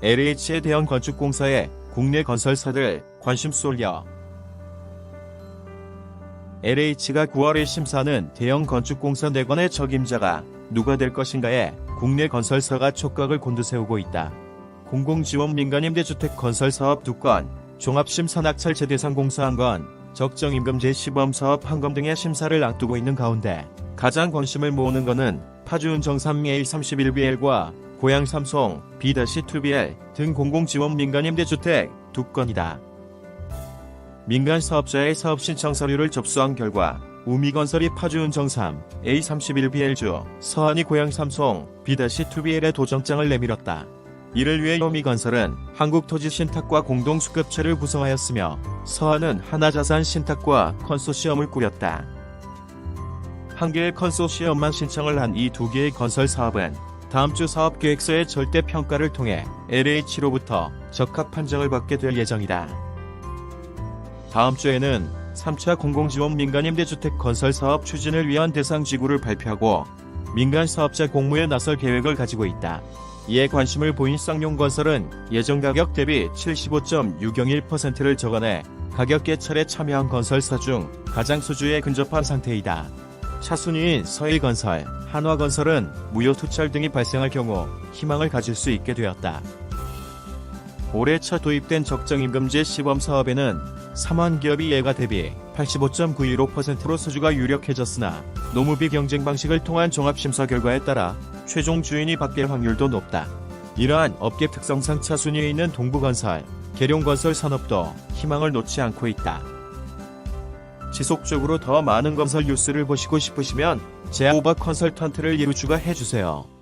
LH의 대형 건축공사에 국내 건설사들 관심 쏠려 LH가 9월에 심사하는 대형 건축공사 4건의 적임자가 누가 될 것인가에 국내 건설사가 촉각을 곤두세우고 있다. 공공지원 민간임대주택 건설사업 2건, 종합심사 낙찰제 대상 공사 1건, 적정임금 제 시범 사업 1건 등의 심사를 앞두고 있는 가운데 가장 관심을 모으는 것은 파주운 정삼 A31BL과 고양 삼송 B-2BL 등 공공지원 민간 임대주택 2건이다. 민간 사업자의 사업 신청 서류를 접수한 결과 우미건설이 파주운 정삼 A31BL주 서한이 고양 삼송 B-2BL의 도정장을 내밀었다. 이를 위해 우미건설은 한국토지신탁과 공동수급체를 구성하였으며 서한은 하나자산 신탁과 컨소시엄을 꾸렸다. 한 개의 컨소시엄만 신청을 한 이 두 개의 건설 사업은 다음 주 사업 계획서의 절대 평가를 통해 LH로부터 적합 판정을 받게 될 예정이다. 다음 주에는 3차 공공지원 민간 임대주택 건설 사업 추진을 위한 대상 지구를 발표하고 민간 사업자 공모에 나설 계획을 가지고 있다. 이에 관심을 보인 쌍용건설은 예정 가격 대비 75.601%를 적어내 가격 개찰에 참여한 건설사 중 가장 수주에 근접한 상태이다. 차순위인 서일건설, 한화건설은 무효 투철 등이 발생할 경우 희망을 가질 수 있게 되었다. 올해 첫 도입된 적정임금제 시범 사업에는 3원 기업이 예가 대비 85.915%로 수주가 유력해졌으나 노무비 경쟁 방식을 통한 종합심사 결과에 따라 최종 주인이 바뀔 확률도 높다. 이러한 업계 특성상 차순위에 있는 동부건설, 계룡건설 산업도 희망을 놓지 않고 있다. 지속적으로 더 많은 건설 뉴스를 보시고 싶으시면 제아오바 컨설턴트를 이루주가 해주세요.